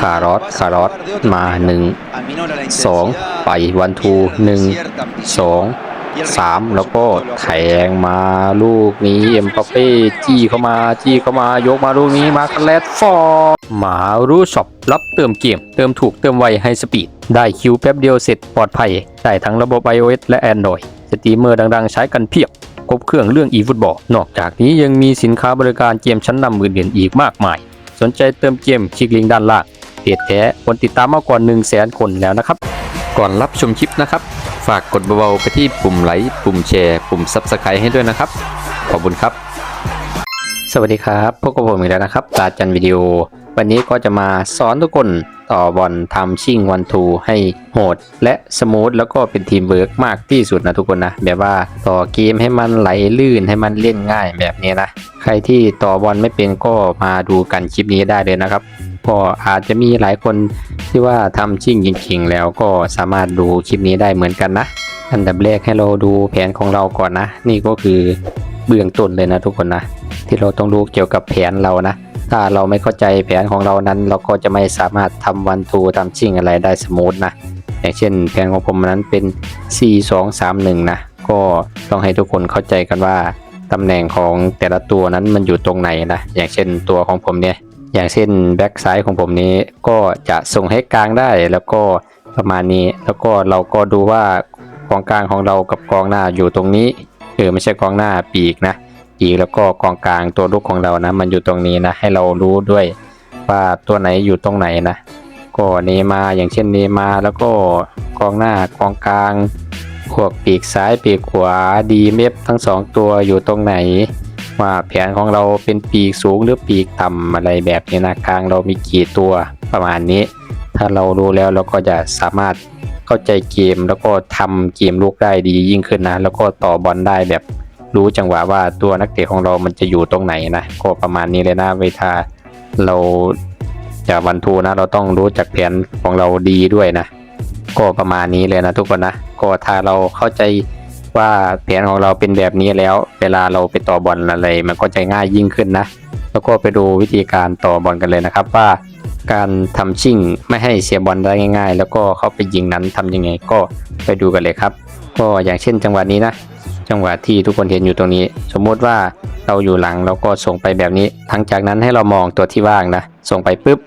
คารอสคารอสมาหนึ่งสองไปวันทูหนึ่งสองสามแล้วก็แทงมาลูกนี้เอ็มปาเป้จี้เข้ามาจี้เข้ามายกมาลูกนี้มาคันแลดฟอร์หมารู้ช็อปรับเติมเกม เติมถูกเติมไวให้สปีด ได้คิวแป๊บเดียวเสร็จปลอดภัยได้ทั้งระบบ iOS และ Android สตรีมเมอร์ดังๆ ใช้กันเพียบครบเครื่องเรื่อง e-football นอกจากนี้ยังมีสินค้าบริการเกมชั้นนำอื่นๆอีกมากมาย สนใจเติมเกมคลิกลิงก์ด้านล่างเพจแท้คนติดตามมากกว่า1 0 0 0 0แสนคนแล้วนะครับ ก่อนรับชมคลิปนะครับ ฝากกดเบาๆไปที่ปุ่มไลค์ปุ่มแชร์ปุ่ม Subscribe ให้ด้วยนะครับ ขอบคุณครับ สวัสดีครับพบกับผมอีกแล้วนะครับตาจันวิดีโอ วันนี้ก็จะมาสอนทุกคนต่อบอลทำชิ่งวันทูให้โหด และสมูทแล้วก็เป็นทีมเวิร์กมากที่สุดนะทุกคนนะ แบบว่าต่อเกมให้มันไหลลื่นให้มันเล่นง่ายแบบนี้นะ ใครที่ต่อบอลไม่เป็นก็มาดูกันคลิปนี้ได้เลยนะครับก็อาจจะมีหลายคนที่ว่าทำชิ่งจริงๆ แล้วก็สามารถดูคลิปนี้ได้เหมือนกันนะ อันดับแรกให้เราดูแผนของเราก่อนนะ นี่ก็คือเบื้องต้นเลยนะทุกคนนะ ที่เราต้องรู้เกี่ยวกับแผนเรานะ ถ้าเราไม่เข้าใจแผนของเรานั้น เราก็จะไม่สามารถทำวันทูทำชิ่งอะไรได้สมูทนะ อย่างเช่นแผนของผมนั้นเป็น 4 2 3 1 นะ ก็ต้องให้ทุกคนเข้าใจกันว่าตำแหน่งของแต่ละตัวนั้นมันอยู่ตรงไหนนะ อย่างเช่นตัวของผมเนี่ย อย่างเช่นแบ็กซ้ายของผมนี้ก็จะส่งให้กลางได้แล้วก็ประมาณนี้ แล้วก็เราก็ดูว่ากองกลางของเรากับกองหน้าอยู่ตรงนี้เออไม่ใช่กองหน้าปีกนะ ปีกแล้วก็กองกลางตัวลูกของเรานะ มันอยู่ตรงนี้นะ ให้เรารู้ด้วยว่าตัวไหนอยู่ตรงไหนนะ ก็เนมาอย่างเช่นเนมาแล้วก็กองหน้ากองกลางพวกปีกซ้ายปีกขวาดีเมฟทั้งสองตัวอยู่ตรงไหน ว่าแผนของเราเป็นปีกสูงหรือปีกต่ำอะไรแบบนี้นะกลางเรามีกี่ตัวประมาณนี้ ถ้าเรารู้แล้วเราก็จะสามารถเข้าใจเกมแล้วก็ทำเกมลูกได้ดียิ่งขึ้นนะ แล้วก็ต่อบอลได้แบบ รู้จังหวะว่าตัวนักเตะของเรามันจะอยู่ตรงไหนนะก็ประมาณนี้เลยนะเวลาเราจะวันทูนะ เราต้องรู้จักแผนของเราดีด้วยนะ ก็ประมาณนี้เลยนะทุกคนนะก็ถ้าเราเข้าใจว่าแผนของเราเป็นแบบนี้แล้ว เวลาเราไปต่อบอลอะไร มันก็จะง่ายยิ่งขึ้นนะ แล้วก็ไปดูวิธีการต่อบอลกันเลยนะครับ ว่าการทำชิ่งไม่ให้เสียบอลได้ง่าย ๆ แล้วก็เข้าไปยิงนั้นทำยังไงก็ไปดูกันเลยครับ ก็อย่างเช่นจังหวะนี้นะ จังหวะที่ทุกคนเห็นอยู่ตรงนี้ สมมุติว่าเราอยู่หลังเราก็ส่งไปแบบนี้ หลังจากนั้นให้เรามองตัวที่ว่างนะ ส่งไปปุ๊บ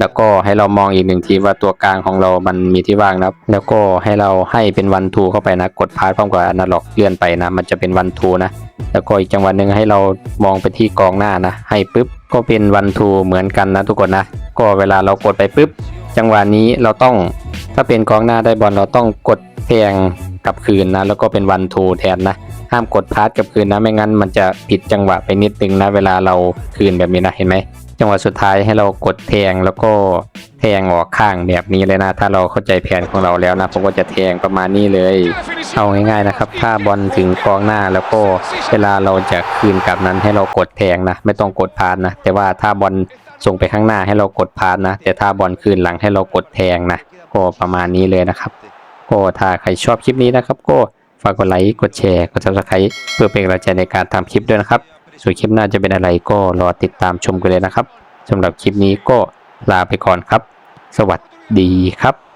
แล้วก็ให้เรามองอีกหนึ่งทีว่าตัวกลางของเรามันมีที่ว่างนะแล้วก็ให้เราให้เป็นวันทูเข้าไปนะ กดพาสพร้อมกับอนาล็อกเลื่อนไปนะ มันจะเป็นวันทูนะ แล้วก็อีกจังหวะหนึ่งให้เรามองไปที่กองหน้านะ ให้ปุ๊บ ก็เป็นวันทูเหมือนกันนะทุกคนนะ ก็เวลาเรากดไปปุ๊บ จังหวะนี้เราต้อง ถ้าเป็นกองหน้าได้บอลเราต้องกดแทง กลับคืนนะ แล้วก็เป็นวันทูแทนนะ ห้ามกดพาสกลับคืนนะ ไม่งั้นมันจะผิดจังหวะไปนิดนึงนะ เวลาเราคืนแบบนี้นะเห็นไหมจังหวะสุดท้ายให้เรากดแทงแล้วก็แทงออกข้างแบบนี้เลยนะ ถ้าเราเข้าใจแผนของเราแล้วนะผมก็จะแทงประมาณนี้เลย เอาง่ายๆนะครับ ถ้าบอลถึงกองหน้าแล้วก็เวลาเราจะคืนกลับนั้นให้เรากดแทงนะ ไม่ต้องกดพานนะ แต่ว่าถ้าบอลส่งไปข้างหน้าให้เรากดพานนะ แต่ถ้าบอลคืนหลังให้เรากดแทงนะ ก็ประมาณนี้เลยนะครับ ก็ถ้าใครชอบคลิปนี้นะครับ ก็ฝากกดไลค์กดแชร์กด subscribe เพื่อเป็นกำลังใจในการทำคลิปด้วยนะครับ ส่วนคลิปหน้าจะเป็นอะไรก็รอติดตามชมกันเลยนะครับสำหรับคลิปนี้ก็ลาไปก่อนครับ สวัสดีครับ